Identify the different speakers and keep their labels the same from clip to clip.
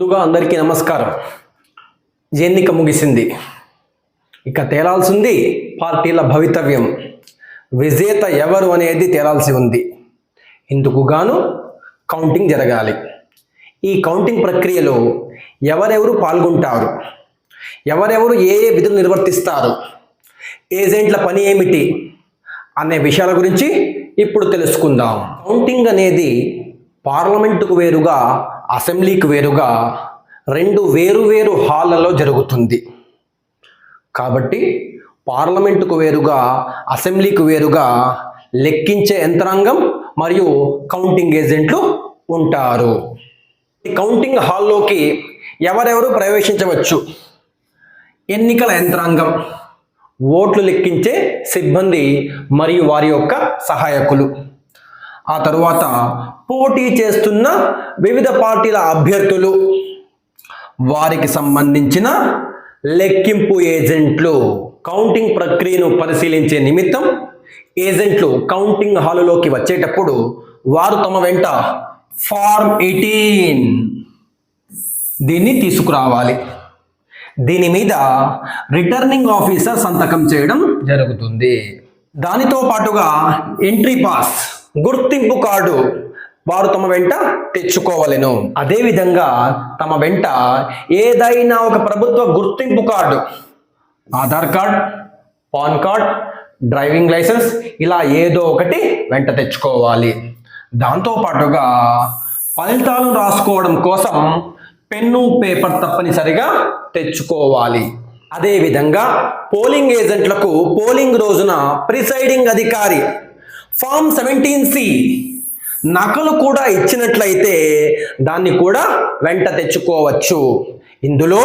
Speaker 1: ముందుగా అందరికీ నమస్కారం. ఎన్నిక ముగిసింది. ఇక తేలాల్సింది పార్టీల భవితవ్యం. విజేత ఎవరు అనేది తేలాల్సి ఉంది. ఇందుకు గాను కౌంటింగ్ జరగాలి. ఈ కౌంటింగ్ ప్రక్రియలో ఎవరెవరు పాల్గొంటారు? ఎవరెవరు ఏ ఏ విధులు నిర్వర్తిస్తారు? ఏజెంట్ల పని ఏమిటి? అనే విషయాల గురించి ఇప్పుడు తెలుసుకుందాం. కౌంటింగ్ అనేది పార్లమెంటుకు వేరుగా అసెంబ్లీకి వేరుగా రెండు వేరు వేరు హాళ్ళలో జరుగుతుంది. కాబట్టి పార్లమెంటుకు వేరుగా అసెంబ్లీకి వేరుగా లెక్కించే యంత్రాంగం మరియు కౌంటింగ్ ఏజెంట్లు ఉంటారు. ఈ కౌంటింగ్ హాల్లోకి ఎవరెవరు ప్రవేశించవచ్చు? ఎన్నికల యంత్రాంగం ఓట్లు లెక్కించే సిబ్బంది మరియు వారి యొక్క సహాయకులు. ఆ తరువాత పోటీ చేస్తున్న వివిధ పార్టీల అభ్యర్థులు వారికి సంబంధించిన లెక్కింపు ఏజెంట్లు. కౌంటింగ్ ప్రక్రియను పరిశీలించే నిమిత్తం ఏజెంట్లు కౌంటింగ్ హాలులోకి వచ్చేటప్పుడు వారు తమ వెంట ఫార్మ్ ఎయిటీన్ దీన్ని తీసుకురావాలి. దీని మీద రిటర్నింగ్ ఆఫీసర్ సంతకం చేయడం జరుగుతుంది. దానితో పాటుగా ఎంట్రీ పాస్ గుర్తింపు కార్డు వారు తమ వెంట తెచ్చుకోవలెను. అదేవిధంగా తమ వెంట ఏదైనా ఒక ప్రభుత్వ గుర్తింపు card Aadhaar card PAN card driving licence ఇలా ఏదో ఒకటి వెంట తెచ్చుకోవాలి. దాంతో పాటుగా ఫలితాలను రాసుకోవడం కోసం పెన్ను పేపర్ తప్పనిసరిగా తెచ్చుకోవాలి. అదేవిధంగా పోలింగ్ ఏజెంట్లకు పోలింగ్ రోజున ప్రిసైడింగ్ అధికారి ఫామ్ సెవెంటీన్ సి నకలు కూడా ఇచ్చినట్లయితే దాన్ని కూడా వెంట తెచ్చుకోవచ్చు. ఇందులో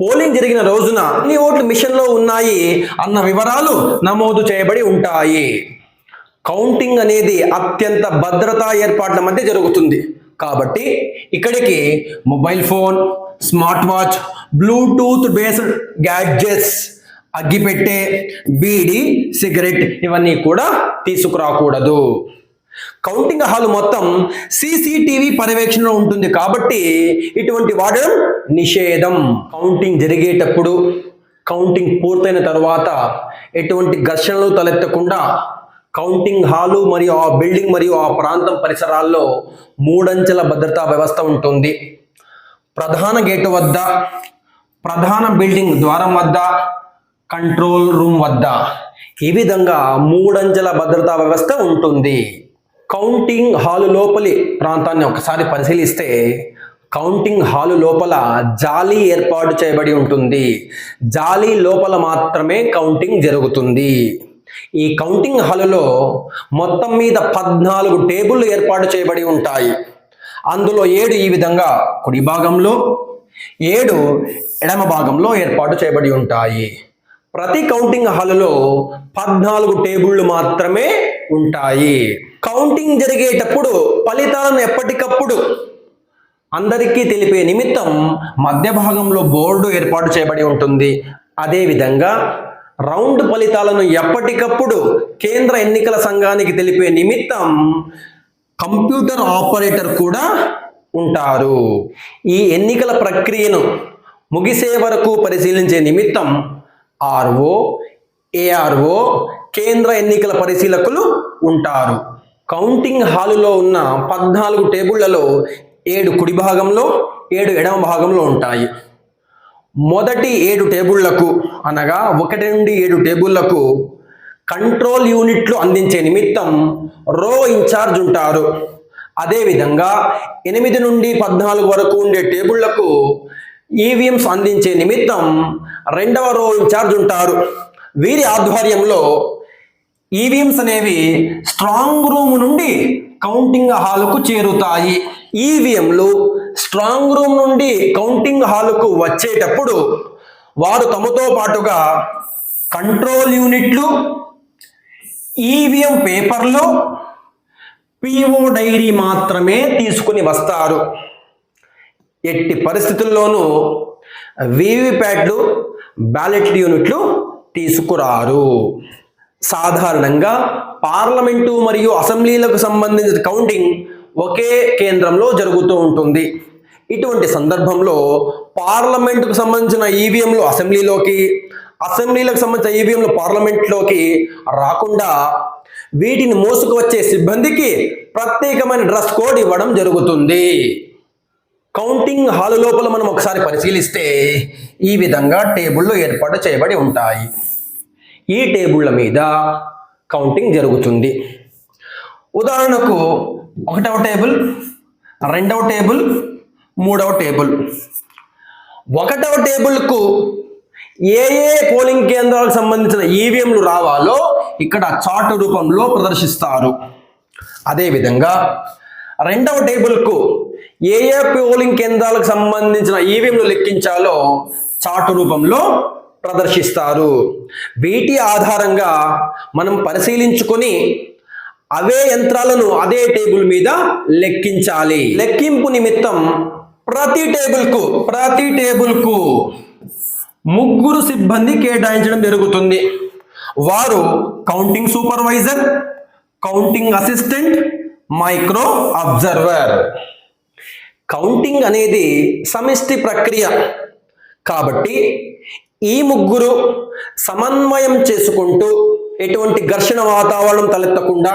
Speaker 1: పోలింగ్ జరిగిన రోజున అన్ని ఓట్లు మిషన్లో ఉన్నాయి అన్న వివరాలు నమోదు చేయబడి ఉంటాయి. కౌంటింగ్ అనేది అత్యంత భద్రతా ఏర్పాట్ల మధ్య జరుగుతుంది. కాబట్టి ఇక్కడికి mobile phone smart watch Bluetooth based gadgets అగ్గిపెట్టె beedi cigarette ఇవన్నీ కూడా తీసుకురాకూడదు. కౌంటింగ్ హాల్ మొత్తం సీసీటీవీ పర్యవేక్షణలో ఉంటుంది కాబట్టి ఇటువంటి వాడడం నిషేధం. కౌంటింగ్ జరిగేటప్పుడు కౌంటింగ్ పూర్తయిన తర్వాత ఎటువంటి ఘర్షణలు తలెత్తకుండా కౌంటింగ్ హాలు మరియు ఆ బిల్డింగ్ మరియు ఆ ప్రాంతం పరిసరాల్లో మూడంచెల భద్రతా వ్యవస్థ ఉంటుంది. ప్రధాన గేటు వద్ద ప్రధాన బిల్డింగ్ ద్వారం వద్ద కంట్రోల్ రూమ్ వద్ద ఈ విధంగా మూడంచెల భద్రతా వ్యవస్థ ఉంటుంది. కౌంటింగ్ హాలు లోపలి ప్రాంతాన్ని ఒకసారి పరిశీలిస్తే కౌంటింగ్ హాలు లోపల జాలీ ఏర్పాటు చేయబడి ఉంటుంది. జాలీ లోపల మాత్రమే కౌంటింగ్ జరుగుతుంది. ఈ కౌంటింగ్ హాలులో మొత్తం మీద పద్నాలుగు టేబుల్ ఏర్పాటు చేయబడి ఉంటాయి. అందులో ఏడు ఈ విధంగా కుడి భాగంలో ఏడు ఎడమ భాగంలో ఏర్పాటు చేయబడి ఉంటాయి. ప్రతి కౌంటింగ్ హాలులో పద్నాలుగు టేబుళ్ళు మాత్రమే ఉంటాయి. కౌంటింగ్ జరిగేటప్పుడు ఫలితాలను ఎప్పటికప్పుడు అందరికీ తెలిపే నిమిత్తం మధ్య భాగంలో బోర్డు ఏర్పాటు చేయబడి ఉంటుంది. అదేవిధంగా రౌండ్ ఫలితాలను ఎప్పటికప్పుడు కేంద్ర ఎన్నికల సంఘానికి తెలిపే నిమిత్తం కంప్యూటర్ ఆపరేటర్ కూడా ఉంటారు. ఈ ఎన్నికల ప్రక్రియను ముగిసే వరకు పరిశీలించే నిమిత్తం ఆర్ఓ ఏఆర్ఓ కేంద్ర ఎన్నికల పరిశీలకులు ఉంటారు. కౌంటింగ్ హాలులో ఉన్న పద్నాలుగు టేబుళ్ళలో ఏడు కుడి భాగంలో ఏడు ఎడమ భాగంలో ఉంటాయి. మొదటి ఏడు టేబుళ్ళకు అనగా ఒకటి నుండి ఏడు టేబుళ్ళకు కంట్రోల్ యూనిట్లు అందించే నిమిత్తం రో ఇన్ఛార్జ్ ఉంటారు. అదేవిధంగా ఎనిమిది నుండి పద్నాలుగు వరకు ఉండే టేబుళ్ళకు ఈవీఎంస్ అందించే నిమిత్తం రెండవ రో ఇన్ఛార్జ్ ఉంటారు. వీరి ఆధ్వర్యంలో ఈవీఎంస్ అనేవి స్ట్రాంగ్ రూమ్ నుండి కౌంటింగ్ హాలుకు చేరుతాయి. ఈవీఎంలు స్ట్రాంగ్ రూమ్ నుండి కౌంటింగ్ హాలుకు వచ్చేటప్పుడు వారు తమతో పాటుగా కంట్రోల్ యూనిట్లు ఈవీఎం పేపర్లు పిఓ డైరీ మాత్రమే తీసుకుని వస్తారు. ఎట్టి పరిస్థితుల్లోనూ వీవీప్యాట్లు బ్యాలెట్ యూనిట్లు తీసుకురారు. సాధారణంగా పార్లమెంటు మరియు అసెంబ్లీలకు సంబంధించిన కౌంటింగ్ ఒకే కేంద్రంలో జరుగుతూ ఉంటుంది. ఇటువంటి సందర్భంలో పార్లమెంటుకు సంబంధించిన ఈవీఎంలు అసెంబ్లీలోకి అసెంబ్లీలకు సంబంధించిన ఈవీఎంలు పార్లమెంట్లోకి రాకుండా వీటిని మోసుకు వచ్చే సిబ్బందికి ప్రత్యేకమైన డ్రెస్ కోడ్ ఇవ్వడం జరుగుతుంది. కౌంటింగ్ హాల్ లోపల మనం ఒకసారి పరిశీలిస్తే ఈ విధంగా టేబుళ్ళు ఏర్పాటు చేయబడి ఉంటాయి. ఈ టేబుళ్ళ మీద కౌంటింగ్ జరుగుతుంది. ఉదాహరణకు ఒకటవ టేబుల్ రెండవ టేబుల్ మూడవ టేబుల్. ఒకటవ టేబుల్కు ఏ ఏ పోలింగ్ కేంద్రాలకు సంబంధించిన ఈవీఎంలు రావాలో ఇక్కడ చార్ట్ రూపంలో ప్రదర్శిస్తారు. అదేవిధంగా రెండవ టేబుల్కు ఏ ఏ పోలింగ్ కేంద్రాలకు సంబంధించిన ఈవీఎంలు లెక్కించాలో చార్ట్ రూపంలో ప్రదర్శిస్తారు. వీటి ఆధారంగా మనం పరిశీలించుకొని అవే యంత్రాలను అదే టేబుల్ మీద లెక్కించాలి. లెక్కింపు నిమిత్తం ప్రతి టేబుల్కు ప్రతి టేబుల్కు ముగ్గురు సిబ్బంది కేటాయించడం జరుగుతుంది. వారు counting supervisor counting assistant micro observer counting అనేది సమిష్టి ప్రక్రియ. కాబట్టి ఈ ముగ్గురు సమన్వయం చేసుకుంటూ ఎటువంటి ఘర్షణ వాతావరణం తలెత్తకుండా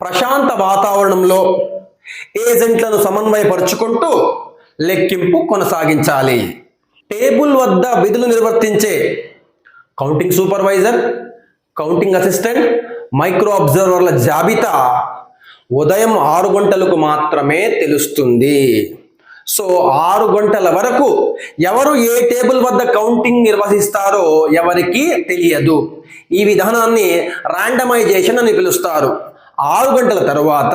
Speaker 1: ప్రశాంత వాతావరణంలో ఏజెంట్లను సమన్వయపరుచుకుంటూ లెక్కింపు కొనసాగించాలి. టేబుల్ వద్ద విధులు నిర్వర్తించే counting supervisor counting assistant micro అబ్జర్వర్ల జాబితా ఉదయం ఆరు గంటలకు మాత్రమే తెలుస్తుంది. సో ఆరు గంటల వరకు ఎవరు ఏ టేబుల్ వద్ద కౌంటింగ్ నిర్వహిస్తారో ఎవరికి తెలియదు. ఈ విధానాన్ని ర్యాండమైజేషన్ అని పిలుస్తారు. ఆరు గంటల తర్వాత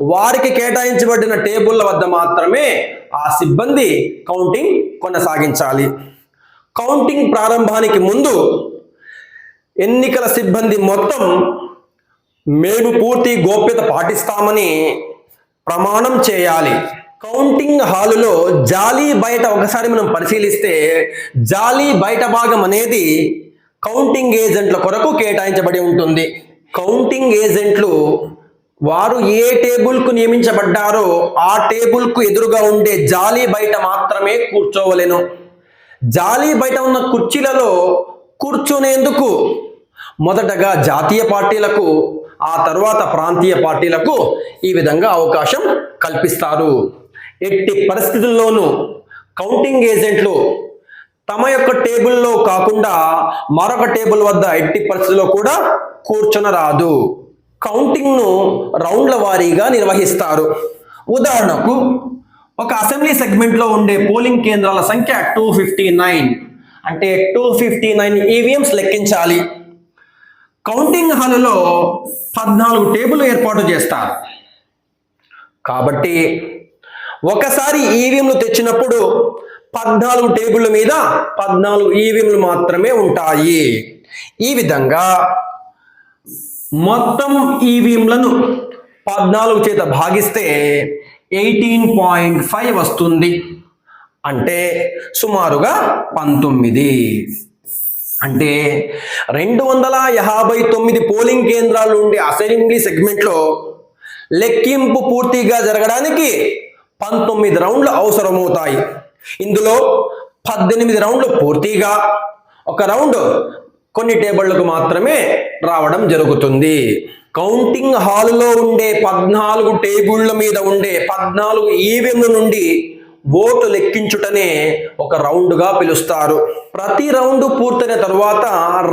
Speaker 1: వారికి కేటాయించబడిన టేబుల్ల వద్ద మాత్రమే ఆ సిబ్బంది కౌంటింగ్ కొనసాగించాలి. కౌంటింగ్ ప్రారంభానికి ముందు ఎన్నికల సిబ్బంది మొత్తం మేము పూర్తి గోప్యత పాటిస్తామని ప్రమాణం చేయాలి. కౌంటింగ్ హాలులో జాలీ బయట ఒకసారి మనం పరిశీలిస్తే జాలీ బయట భాగం అనేది కౌంటింగ్ ఏజెంట్ల కొరకు కేటాయించబడి ఉంటుంది. కౌంటింగ్ ఏజెంట్లు వారు ఏ టేబుల్కు నియమించబడ్డారో ఆ టేబుల్కు ఎదురుగా ఉండే జాలీ బయట మాత్రమే కూర్చోవలెను. జాలీ బయట ఉన్న కుర్చీలలో కూర్చునేందుకు మొదటగా జాతీయ పార్టీలకు ఆ తర్వాత ప్రాంతీయ పార్టీలకు ఈ విధంగా అవకాశం కల్పిస్తారు. ఎట్టి పరిస్థితుల్లోనూ కౌంటింగ్ ఏజెంట్లు తమ యొక్క టేబుల్లో కాకుండా మరొక టేబుల్ వద్ద ఎట్టి పరిస్థితుల్లో కూడా కూర్చొనరాదు. కౌంటింగ్ను రౌండ్ల వారీగా నిర్వహిస్తారు. ఉదాహరణకు ఒక అసెంబ్లీ సెగ్మెంట్లో ఉండే పోలింగ్ కేంద్రాల సంఖ్య టూ ఫిఫ్టీ నైన్. అంటే టూ ఫిఫ్టీ నైన్ ఈవీఎంస్ లెక్కించాలి. కౌంటింగ్ హాలులో పద్నాలుగు టేబుల్ ఏర్పాటు చేస్తారు. కాబట్టి ఒకసారి ఈవీఎంలు తెచ్చినప్పుడు పద్నాలుగు టేబుల్ మీద పద్నాలుగు ఈవీఎంలు మాత్రమే ఉంటాయి. ఈ విధంగా మొత్తం ఈవీఎంలను పద్నాలుగు చేత భాగిస్తే ఎయిటీన్ పాయింట్ ఫైవ్ వస్తుంది. అంటే సుమారుగా పంతొమ్మిది. అంటే రెండు వందల యాభై తొమ్మిది పోలింగ్ కేంద్రాలు ఉండే అసెంబ్లీ సెగ్మెంట్లో లెక్కింపు పూర్తిగా జరగడానికి పంతొమ్మిది రౌండ్లు అవసరమవుతాయి. ఇందులో పద్దెనిమిది రౌండ్లు పూర్తిగా ఒక రౌండ్ కొన్ని టేబుళ్ళకు మాత్రమే రావడం జరుగుతుంది. కౌంటింగ్ హాల్లో ఉండే పద్నాలుగు టేబుళ్ళ మీద ఉండే పద్నాలుగు ఈవీఎంల నుండి ఓటు లెక్కించుటనే ఒక రౌండ్గా పిలుస్తారు. ప్రతి రౌండ్ పూర్తయిన తర్వాత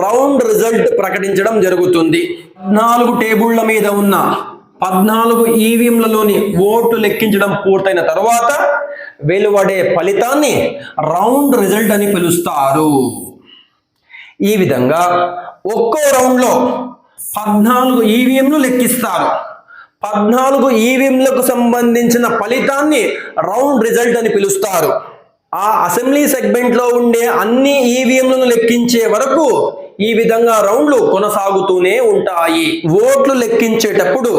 Speaker 1: రౌండ్ రిజల్ట్ ప్రకటించడం జరుగుతుంది. పద్నాలుగు టేబుళ్ళ మీద ఉన్న పద్నాలుగు ఈవీఎంలలోని ఓటు లెక్కించడం పూర్తయిన తర్వాత వెలువడే ఫలితాన్ని రౌండ్ రిజల్ట్ అని పిలుస్తారు. ఈ విధంగా ఒక్కో రౌండ్లో పద్నాలుగు ఈవీఎంలు లెక్కిస్తారు. పద్నాలుగు ఈవీఎంలకు సంబంధించిన ఫలితాన్ని రౌండ్ రిజల్ట్ అని పిలుస్తారు. ఆ అసెంబ్లీ సెగ్మెంట్లో ఉండే అన్ని ఈవీఎంలను లెక్కించే వరకు ఈ విధంగా రౌండ్లు కొనసాగుతూనే ఉంటాయి. ఓట్లు లెక్కించేటప్పుడు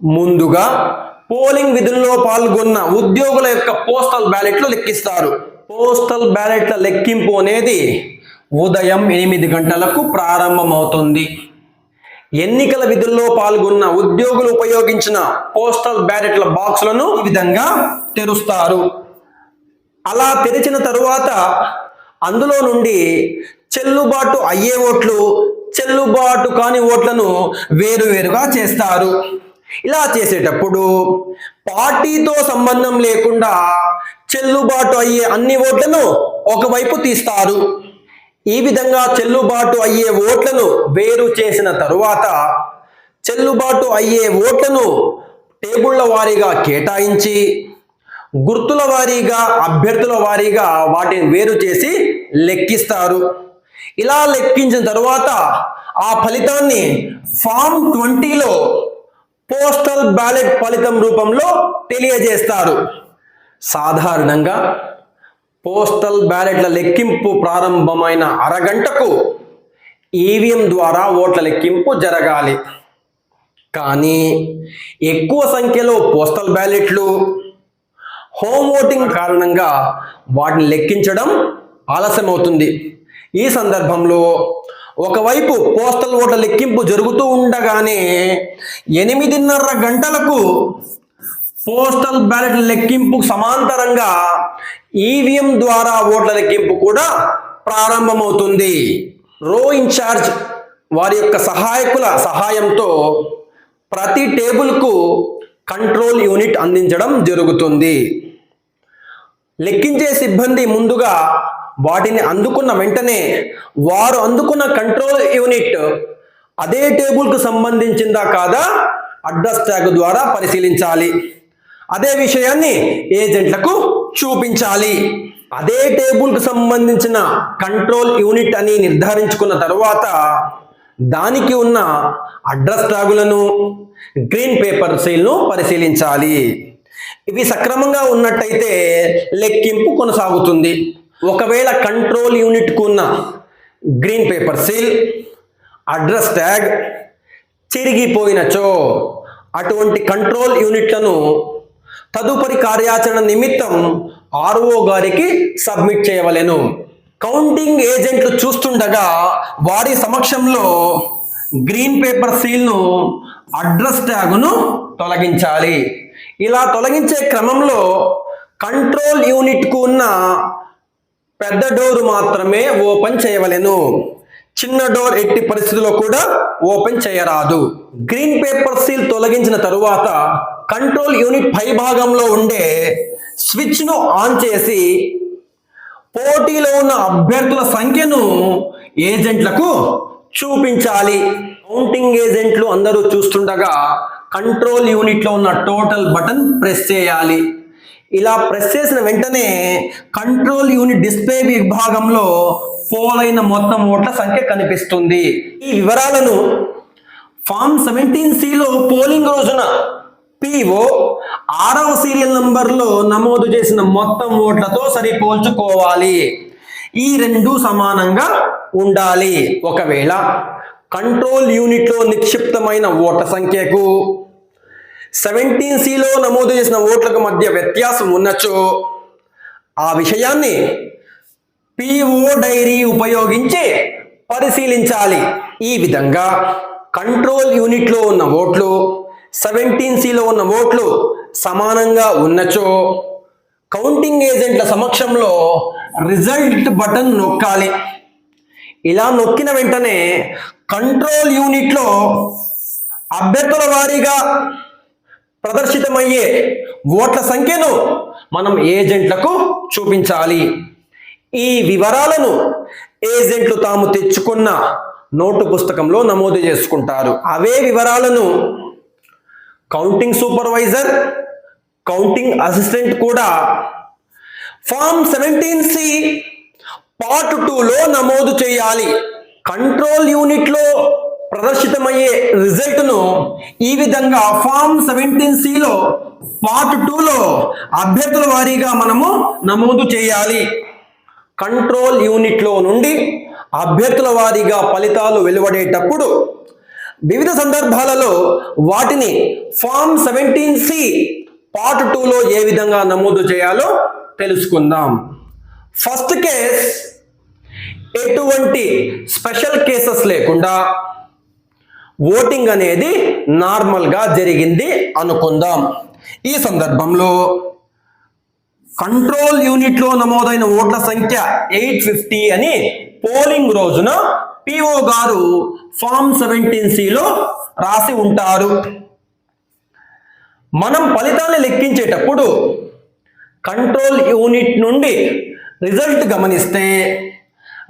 Speaker 1: ముందుగా పోలింగ్ విధుల్లో పాల్గొన్న ఉద్యోగుల యొక్క పోస్టల్ బ్యాలెట్లు లెక్కిస్తారు. పోస్టల్ బ్యాలెట్ల లెక్కింపు అనేది ఉదయం ఎనిమిది గంటలకు ప్రారంభమవుతుంది. ఎన్నికల విధుల్లో పాల్గొన్న ఉద్యోగులు ఉపయోగించిన పోస్టల్ బ్యాలెట్ల బాక్సులను ఈ విధంగా తెరుస్తారు. అలా తెరిచిన తరువాత అందులో నుండి చెల్లుబాటు అయ్యే ఓట్లు చెల్లుబాటు కాని ఓట్లను వేరువేరుగా చేస్తారు. ఇలా చేసేటప్పుడు పార్టీతో సంబంధం లేకుండా చెల్లుబాటు అయ్యే అన్ని ఓట్లను ఒకవైపు తీస్తారు. ఈ విధంగా చెల్లుబాటు అయ్యే ఓట్లను వేరు చేసిన తరువాత చెల్లుబాటు అయ్యే ఓట్లను టేబుళ్ళ వారీగా కేటాయించి గుర్తుల వారీగా అభ్యర్థుల వారీగా వాటిని వేరు చేసి లెక్కిస్తారు. ఇలా లెక్కించిన తరువాత ఆ ఫలితాన్ని ఫామ్ ట్వంటీలో పోస్టల్ బ్యాలెట్ ఫలితం రూపంలో తెలియజేస్తారు. సాధారణంగా పోస్టల్ బ్యాలెట్ల లెక్కింపు ప్రారంభమైన అరగంటకు ఈవీఎం ద్వారా ఓట్ల లెక్కింపు జరగాలి. కానీ ఎక్కువ సంఖ్యలో పోస్టల్ బ్యాలెట్లు హోమ్ ఓటింగ్ కారణంగా వాటిని లెక్కించడం ఆలస్యమవుతుంది. ఈ సందర్భంలో ఒకవైపు పోస్టల్ ఓట్ల లెక్కింపు జరుగుతూ ఉండగానే ఎనిమిదిన్నర గంటలకు పోస్టల్ బ్యాలెట్ లెక్కింపు సమాంతరంగా ఈవీఎం ద్వారా ఓట్ల లెక్కింపు కూడా ప్రారంభమవుతుంది. రో ఇన్ఛార్జ్ వారి యొక్క సహాయకుల సహాయంతో ప్రతి టేబుల్కు కంట్రోల్ యూనిట్ అందించడం జరుగుతుంది. లెక్కించే సిబ్బంది ముందుగా వాటిని అందుకున్న వెంటనే వారు అందుకున్న కంట్రోల్ యూనిట్ అదే టేబుల్కు సంబంధించిందా కాదా అడ్రస్ ట్యాగ్ ద్వారా పరిశీలించాలి. అదే విషయాన్ని ఏజెంట్లకు చూపించాలి. అదే టేబుల్కు సంబంధించిన కంట్రోల్ యూనిట్ అని నిర్ధారించుకున్న తర్వాత దానికి ఉన్న అడ్రస్ ట్యాగులను గ్రీన్ పేపర్ సీల్ను పరిశీలించాలి. ఇవి సక్రమంగా ఉన్నట్టయితే లెక్కింపు కొనసాగుతుంది. ఒకవేళ కంట్రోల్ యూనిట్కు ఉన్న green paper seal address tag చిరిగిపోయినచో అటువంటి కంట్రోల్ యూనిట్లను తదుపరి కార్యాచరణ నిమిత్తం ఆర్ఓ గారికి సబ్మిట్ చేయవలెను. కౌంటింగ్ ఏజెంట్లు చూస్తుండగా వారి సమక్షంలో గ్రీన్ పేపర్ సీల్ను అడ్రస్ ట్యాగును తొలగించాలి. ఇలా తొలగించే క్రమంలో కంట్రోల్ యూనిట్కు ఉన్న పెద్ద డోరు మాత్రమే ఓపెన్ చేయవలెను. చిన్న డోర్ ఎట్టి పరిస్థితుల్లో కూడా ఓపెన్ చేయరాదు. గ్రీన్ పేపర్ సీల్ తొలగించిన తరువాత కంట్రోల్ యూనిట్ పై భాగంలో ఉండే స్విచ్ను ఆన్ చేసి పోటీలో ఉన్న అభ్యర్థుల సంఖ్యను ఏజెంట్లకు చూపించాలి. కౌంటింగ్ ఏజెంట్లు అందరూ చూస్తుండగా కంట్రోల్ యూనిట్లో ఉన్న టోటల్ బటన్ ప్రెస్ చేయాలి. ఇలా ప్రెస్ చేసిన వెంటనే కంట్రోల్ యూనిట్ డిస్ప్లే విభాగంలో పోలైన మొత్తం ఓట్ల సంఖ్య కనిపిస్తుంది. ఈ వివరాలను ఫామ్ సెవెంటీన్ సిలో పోలింగ్ రోజున పిఓ ఆరవ సీరియల్ నంబర్లో నమోదు చేసిన మొత్తం ఓట్లతో సరిపోల్చుకోవాలి. ఈ రెండు సమానంగా ఉండాలి. ఒకవేళ కంట్రోల్ యూనిట్లో నిక్షిప్తమైన ఓట్ల సంఖ్యకు సెవెంటీన్ సిలో నమోదు చేసిన ఓట్లకు మధ్య వ్యత్యాసం ఉన్నచో ఆ విషయాన్ని పిఓ డైరీ ఉపయోగించి పరిశీలించాలి. ఈ విధంగా కంట్రోల్ యూనిట్లో ఉన్న ఓట్లు సెవెంటీన్ సిలో ఉన్న ఓట్లు సమానంగా ఉన్నచో కౌంటింగ్ ఏజెంట్ల సమక్షంలో రిజల్ట్ బటన్ నొక్కాలి. ఇలా నొక్కిన వెంటనే కంట్రోల్ యూనిట్లో అభ్యర్థుల వారీగా ప్రదర్శితమయ్యే ఓట్ల సంఖ్యను మనం ఏజెంట్లకు చూపించాలి. ఈ వివరాలను ఏజెంట్లు తాము తెచ్చుకున్న నోటు పుస్తకంలో నమోదు చేసుకుంటారు. అవే వివరాలను కౌంటింగ్ సూపర్వైజర్ కౌంటింగ్ అసిస్టెంట్ కూడా ఫామ్ సెవెంటీన్ సి పార్ట్ టూలో నమోదు చేయాలి. కంట్రోల్ యూనిట్లో ప్రదర్శితమయ్యే రిజల్ట్ను ఈ విధంగా ఫామ్ సెవెంటీన్ సిలో పార్ట్ టూలో అభ్యర్థుల వారీగా మనము నమోదు చేయాలి. కంట్రోల్ యూనిట్లో నుండి అభ్యర్థుల వారీగా ఫలితాలు వెలువడేటప్పుడు వివిధ సందర్భాలలో వాటిని ఫామ్ సెవెంటీన్ సి పార్ట్ టూలో ఏ విధంగా నమోదు చేయాలో తెలుసుకుందాం. ఫస్ట్ కేస్ ఎటువంటి స్పెషల్ కేసెస్ లేకుండా ఓటింగ్ అనేది నార్మల్గా జరిగింది అనుకుందాం. ఈ సందర్భంలో కంట్రోల్ యూనిట్లో నమోదైన ఓట్ల సంఖ్య ఎయిట్ ఫిఫ్టీ అని పోలింగ్ రోజున పిఓ గారు ఫామ్ సెవెంటీన్ సిలో రాసి ఉంటారు. మనం ఫలితాన్ని లెక్కించేటప్పుడు కంట్రోల్ యూనిట్ నుండి రిజల్ట్ గమనిస్తే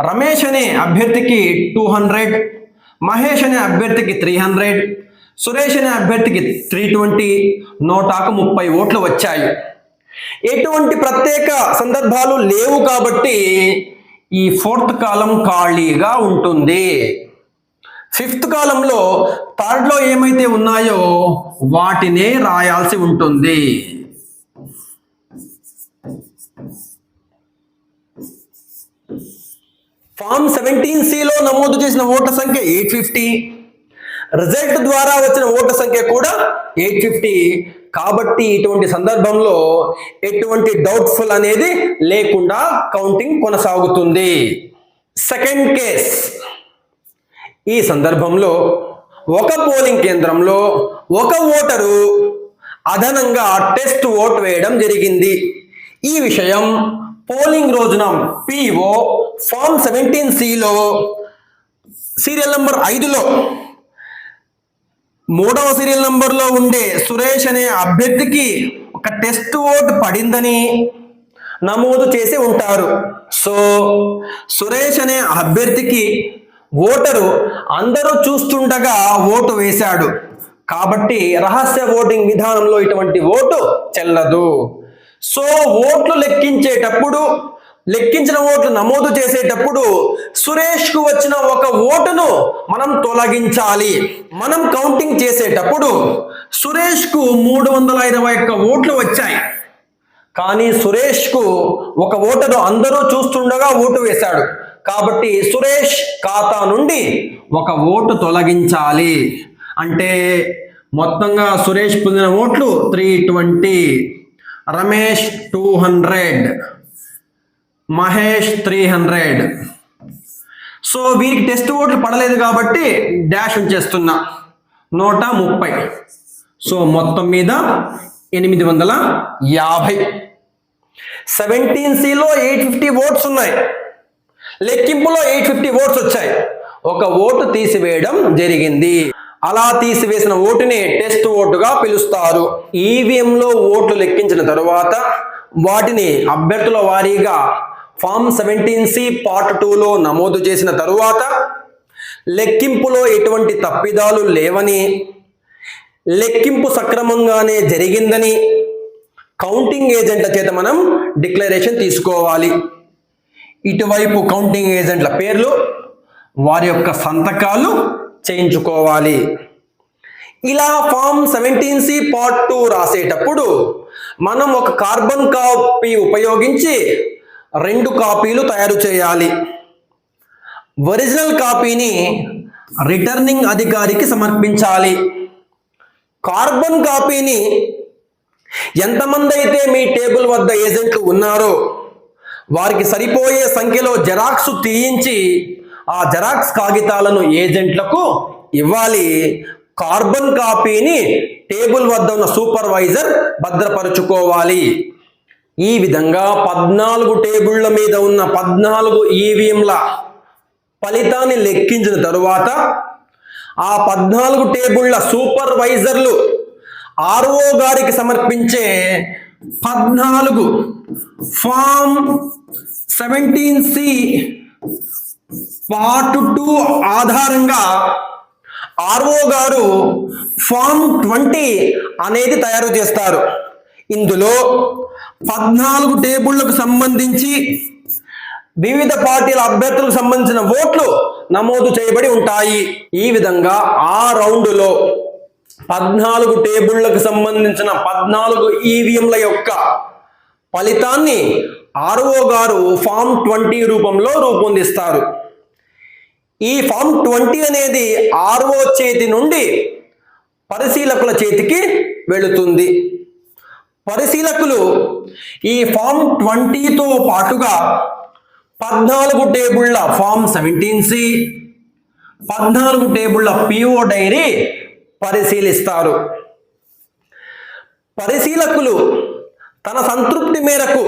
Speaker 1: రమేష్ అనే అభ్యర్థికి టూ హండ్రెడ్ మహేష్ అనే అభ్యర్థికి త్రీ హండ్రెడ్ సురేష్ అనే అభ్యర్థికి త్రీ ట్వంటీ నూటాకు ముప్పై ఓట్లు వచ్చాయి. ఎటువంటి ప్రత్యేక సందర్భాలు లేవు కాబట్టి ఈ ఫోర్త్ కాలం ఖాళీగా ఉంటుంది. ఫిఫ్త్ కాలంలో థర్డ్లో ఏమైతే ఉన్నాయో వాటినే రాయాల్సి ఉంటుంది. ఫామ్ సెవెంటీన్ సిలో నమోదు చేసిన ఓట్ల సంఖ్య ఎయిట్ ఫిఫ్టీ. రిజల్ట్ ద్వారా వచ్చిన ఓట్ల సంఖ్య కూడా ఎయిట్ ఫిఫ్టీ. కాబట్టి ఇటువంటి సందర్భంలో ఎటువంటి డౌట్ఫుల్ అనేది లేకుండా కౌంటింగ్ కొనసాగుతుంది. సెకండ్ కేస్ ఈ సందర్భంలో ఒక పోలింగ్ కేంద్రంలో ఒక ఓటరు అదనంగా టెస్ట్ ఓట్ వేయడం జరిగింది. ఈ విషయం పోలింగ్ రోజున పిఓ ఫామ్ సెవెంటీన్ సిలో సీరియల్ నంబర్ ఐదులో మూడవ సీరియల్ నంబర్లో ఉండే సురేష్ అనే అభ్యర్థికి ఒక టెస్ట్ ఓటు పడిందని నమోదు చేసి ఉంటారు. సో సురేష్ అనే అభ్యర్థికి ఓటరు అందరూ చూస్తుండగా ఓటు వేశాడు. కాబట్టి రహస్య ఓటింగ్ విధానంలో ఇటువంటి ఓటు చెల్లదు. సో ఓట్లు లెక్కించేటప్పుడు లెక్కించిన ఓట్లు నమోదు చేసేటప్పుడు సురేష్కు వచ్చిన ఒక ఓటును మనం తొలగించాలి. మనం కౌంటింగ్ చేసేటప్పుడు సురేష్కు మూడు వందల ఇరవై ఒక్క ఓట్లు వచ్చాయి. కానీ సురేష్కు ఒక ఓటరు అందరూ చూస్తుండగా ఓటు వేశాడు. కాబట్టి సురేష్ ఖాతా నుండి ఒక ఓటు తొలగించాలి. అంటే మొత్తంగా సురేష్ పొందిన ఓట్లు three twenty Ramesh two hundred. Mahesh three hundred. So వీరికి టెస్ట్ ఓట్లు పడలేదు కాబట్టి డాష్ ఉంచేస్తున్నా. నూట ముప్పై. సో మొత్తం మీద ఎనిమిది వందల యాభై. సెవెంటీన్ సిలో ఎయిట్ ఫిఫ్టీ ఓట్స్ ఉన్నాయి. లెక్కింపులో ఎయిట్ ఫిఫ్టీ ఓట్స్ వచ్చాయి. ఒక ఓటు తీసివేయడం జరిగింది. అలా తీసివేసిన ఓటుని టెస్ట్ ఓటుగా పిలుస్తారు. ఈవీఎంలో ఓట్లు లెక్కించిన తరువాత వాటిని అభ్యర్థుల వారీగా ఫామ్ సెవెంటీన్ సి పార్ట్ టూలో నమోదు చేసిన తరువాత లెక్కింపులో ఎటువంటి తప్పిదాలు లేవని లెక్కింపు సక్రమంగానే జరిగిందని కౌంటింగ్ ఏజెంట్ల చేత మనం డిక్లరేషన్ తీసుకోవాలి. ఇటువైపు కౌంటింగ్ ఏజెంట్ల పేర్లు వారి యొక్క సంతకాలు చేయించుకోవాలి. ఇలా form seventeen C part two రాసేటప్పుడు మనం ఒక కార్బన్ కాపీ ఉపయోగించి రెండు కాపీలు తయారు చేయాలి. ఒరిజినల్ కాపీని రిటర్నింగ్ అధికారికి సమర్పించాలి. కార్బన్ కాపీని ఎంతమంది అయితే మీ టేబుల్ వద్ద ఏజెంట్లు ఉన్నారో వారికి సరిపోయే సంఖ్యలో జెరాక్స్ తీయించి ఆ జెరాక్స్ కాగితాలను ఏజెంట్లకు ఇవ్వాలి. కార్బన్ కాపీని టేబుల్ వద్ద ఉన్న సూపర్వైజర్ భద్రపరుచుకోవాలి. ఈ విధంగా పద్నాలుగు టేబుళ్ళ మీద ఉన్న పద్నాలుగు ఈవీఎంల ఫలితాన్ని లెక్కించిన తరువాత ఆ పద్నాలుగు టేబుళ్ళ సూపర్వైజర్లు ఆర్ఓ గారికి సమర్పించే పద్నాలుగు form seventeen C part two ఆధారంగా ఆర్ఓ గారు ఫామ్ ట్వంటీ అనేది తయారు చేస్తారు. ఇందులో పద్నాలుగు టేబుళ్ళకు సంబంధించి వివిధ పార్టీల అభ్యర్థులకు సంబంధించిన ఓట్లు నమోదు చేయబడి ఉంటాయి. ఈ విధంగా ఆ రౌండ్లో పద్నాలుగు టేబుళ్ళకు సంబంధించిన పద్నాలుగు ఈవీఎంల యొక్క ఫలితాన్ని ఆర్ఓ గారు ఫామ్ ట్వంటీ రూపంలో రూపొందిస్తారు. ఈ ఫామ్ ట్వంటీ అనేది ఆర్ఓ చేతి నుండి పరిశీలకుల చేతికి వెళుతుంది. పరిశీలకులు ఈ ఫామ్ ట్వంటీతో పాటుగా పద్నాలుగు టేబుళ్ళ ఫామ్ సెవెంటీన్ సి పద్నాలుగు టేబుళ్ళ పిఓ డైరీ పరిశీలిస్తారు. పరిశీలకులు తన సంతృప్తి మేరకు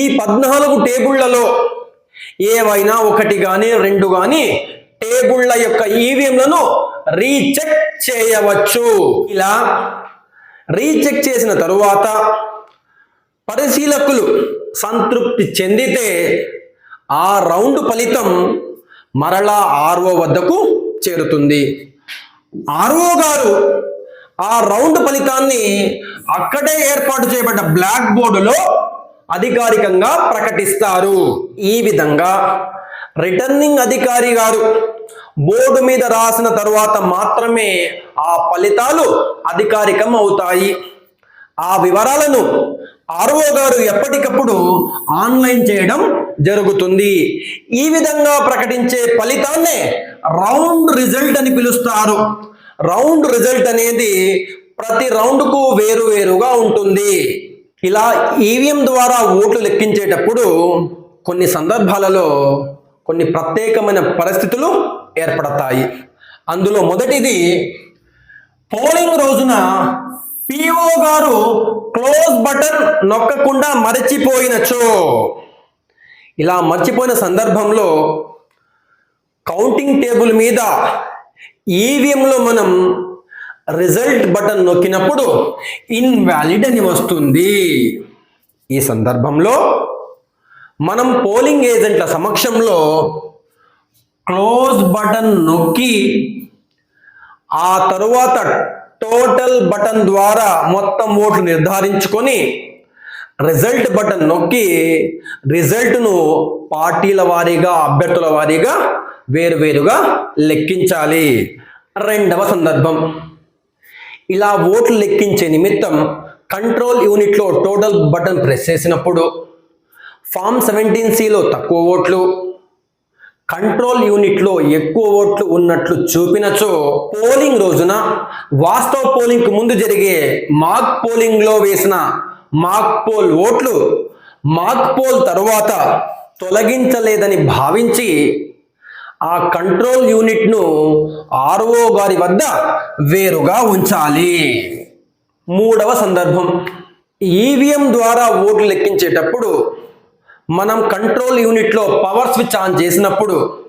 Speaker 1: ఈ పద్నాలుగు టేబుళ్ళలో ఏవైనా ఒకటి కానీ రెండు కానీ టేబుళ్ళ యొక్క ఈవీఎంలను రీచెక్ చేయవచ్చు. ఇలా రీచెక్ చేసిన తరువాత పరిశీలకులు సంతృప్తి చెందితే ఆ రౌండ్ ఫలితం మరలా ఆర్ఓ వద్దకు చేరుతుంది. ఆర్ఓ గారు ఆ రౌండ్ ఫలితాన్ని అక్కడే ఏర్పాటు చేయబడ్డ బ్లాక్ బోర్డులో అధికారికంగా ప్రకటిస్తారు. ఈ విధంగా రిటర్నింగ్ అధికారి గారు బోర్డు మీద రాసిన తరువాత మాత్రమే ఆ ఫలితాలు అధికారికం అవుతాయి. ఆ వివరాలను ఆర్ఓ గారు ఎప్పటికప్పుడు ఆన్లైన్ చేయడం జరుగుతుంది. ఈ విధంగా ప్రకటించే ఫలితాన్నే రౌండ్ రిజల్ట్ అని పిలుస్తారు. రౌండ్ రిజల్ట్ అనేది ప్రతి రౌండ్కు వేరు వేరుగా ఉంటుంది. ఇలా ఈవీఎం ద్వారా ఓట్లు లెక్కించేటప్పుడు కొన్ని సందర్భాలలో కొన్ని ప్రత్యేకమైన పరిస్థితులు ఏర్పడతాయి. అందులో మొదటిది పోలింగ్ రోజున పిఓ గారు క్లోజ్ బటన్ నొక్కకుండా మరచిపోయినచో. ఇలా మర్చిపోయిన సందర్భంలో కౌంటింగ్ టేబుల్ మీద ఈవీఎంలో మనం రిజల్ట్ బటన్ నొక్కినప్పుడు ఇన్వాలిడ్ అని వస్తుంది. ఈ సందర్భంలో మనం పోలింగ్ ఏజెంట్ల సమక్షంలో క్లోజ్ బటన్ నొక్కి ఆ తరువాత టోటల్ బటన్ ద్వారా మొత్తం ఓట్లు నిర్ధారించుకొని రిజల్ట్ బటన్ నొక్కి రిజల్ట్ను పార్టీల వారీగా అభ్యర్థుల వారీగా వేరువేరుగా లెక్కించాలి. రెండవ సందర్భం. ఇలా ఓట్లు లెక్కించే నిమిత్తం కంట్రోల్ యూనిట్లో టోటల్ బటన్ ప్రెస్ చేసినప్పుడు ఫామ్ సెవెంటీన్ సిలో తక్కువ ఓట్లు కంట్రోల్ యూనిట్లో ఎక్కువ ఓట్లు ఉన్నట్లు చూపినచో పోలింగ్ రోజున వాస్తవ పోలింగ్కు ముందు జరిగే మాక్ పోలింగ్లో వేసిన మాక్ పోల్ ఓట్లు మాక్ పోల్ తరువాత తొలగించలేదని భావించి ఆ కంట్రోల్ యూనిట్ను ఆర్ఓ గారి వద్ద వేరుగా ఉంచాలి. మూడవ సందర్భం. ఈవీఎం ద్వారా ఓట్లు లెక్కించేటప్పుడు మనం కంట్రోల్ యూనిట్లో పవర్ స్విచ్ ఆన్ చేసినప్పుడు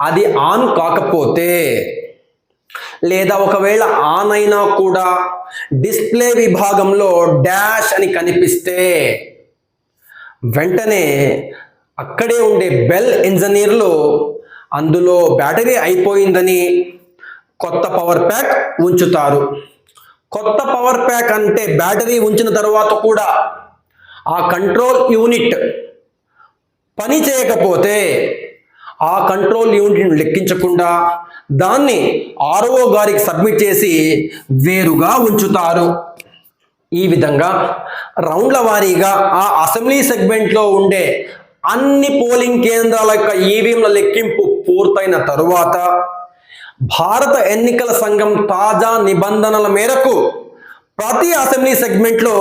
Speaker 1: అది ఆన్ కాకపోతే లేదా ఒకవేళ ఆన్ అయినా కూడా డిస్ప్లే విభాగంలో డాష్ అని కనిపిస్తే వెంటనే అక్కడే ఉండే బెల్ ఇంజనీర్లు అందులో బ్యాటరీ అయిపోయిందని కొత్త పవర్ ప్యాక్ ఉంచుతారు. కొత్త పవర్ ప్యాక్ అంటే బ్యాటరీ ఉంచిన తర్వాత కూడా ఆ కంట్రోల్ యూనిట్ పని చేయకపోతే ఆ కంట్రోల్ యూనిట్ని లెక్కించకుండా దాన్ని ఆర్ఓ గారికి సబ్మిట్ చేసి వేరుగా ఉంచుతారు. ఈ విధంగా రౌండ్ల వారీగా ఆ అసెంబ్లీ సెగ్మెంట్లో ఉండే అన్ని పోలింగ్ కేంద్రాల యొక్క ఈవీఎంల లెక్కింపు పూర్తయిన తరువాత భారత ఎన్నికల సంఘం తాజా నిబంధనల మేరకు ప్రతి అసెంబ్లీ సెగ్మెంట్లో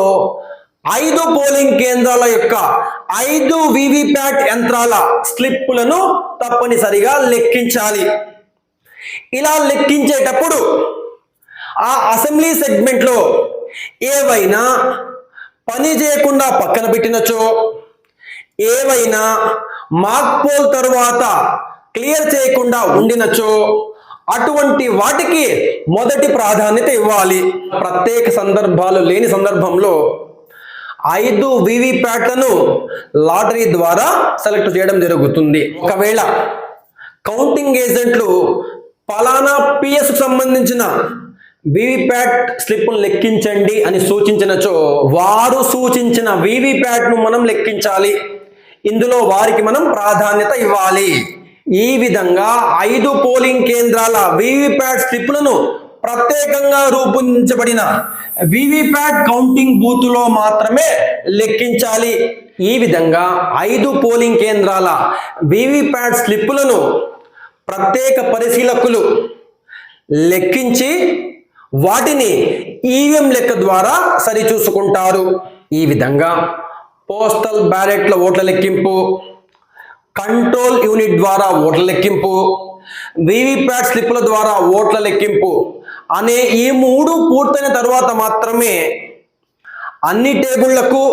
Speaker 1: ఐదు పోలింగ్ కేంద్రాల యొక్క ఐదు వివిప్యాట్ యంత్రాల స్లిప్పులను తప్పనిసరిగా లెక్కించాలి. ఇలా లెక్కించేటప్పుడు ఆ అసెంబ్లీ సెగ్మెంట్లో ఏవైనా పని చేయకుండా పక్కన పెట్టినచో ఏవైనా మాక్ పోల్ తరువాత క్లియర్ చేయకుండా ఉండినచో అటువంటి వాటికి మొదటి ప్రాధాన్యత ఇవ్వాలి. ప్రత్యేక సందర్భాలు లేని సందర్భంలో ఐదు వివిప్యాట్లను లాటరీ ద్వారా సెలెక్ట్ చేయడం జరుగుతుంది. ఒకవేళ కౌంటింగ్ ఏజెంట్లు పలానా పిఎస్ సంబంధించిన వివిప్యాట్ స్లిప్ను లెక్కించండి అని సూచించినచో వారు సూచించిన వివిప్యాట్ను మనం లెక్కించాలి. ఇందులో వారికి మనం ప్రాధాన్యత ఇవ్వాలి. ఈ విధంగా ఐదు పోలింగ్ కేంద్రాల వివిప్యాట్ స్లిప్లను ప్రత్యేకంగా రూపొందించబడిన వివిప్యాట్ కౌంటింగ్ బూత్లో మాత్రమే లెక్కించాలి. ఈ విధంగా ఐదు పోలింగ్ కేంద్రాల వివిప్యాట్ స్లిప్పులను ప్రత్యేక పరిశీలకులు లెక్కించి వాటిని ఈవీఎం లెక్క ద్వారా సరిచూసుకుంటారు. ఈ విధంగా పోస్టల్ బ్యాలెట్ల ఓట్ల లెక్కింపు కంట్రోల్ యూనిట్ ద్వారా ఓట్ల లెక్కింపు వివిప్యాట్ స్లిప్ల ద్వారా ఓట్ల లెక్కింపు అనే ఈ మూడు పూర్తయిన తర్వాత మాత్రమే అన్ని టేబుళ్ళకు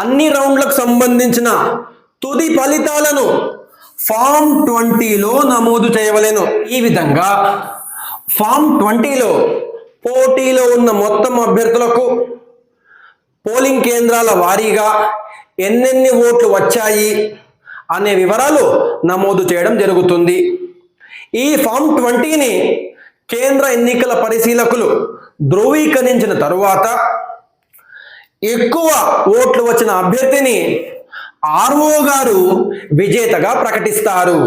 Speaker 1: అన్ని రౌండ్లకు సంబంధించిన తుది ఫలితాలను ఫామ్ ట్వంటీలో నమోదు చేయవలేను. ఈ విధంగా ఫామ్ ట్వంటీలో పోటీలో ఉన్న మొత్తం అభ్యర్థులకు పోలింగ్ కేంద్రాల వారీగా ఎన్నెన్ని ఓట్లు వచ్చాయి అనే వివరాలు నమోదు చేయడం జరుగుతుంది. ఈ ఫామ్ ట్వంటీని కేంద్ర ఎన్నికల పరిశీలకులు ధృవీకరించిన తరువాత ఎక్కువ ఓట్లు వచ్చిన అభ్యర్థిని ఆర్ఓ గారు విజేతగా ప్రకటిస్తారు.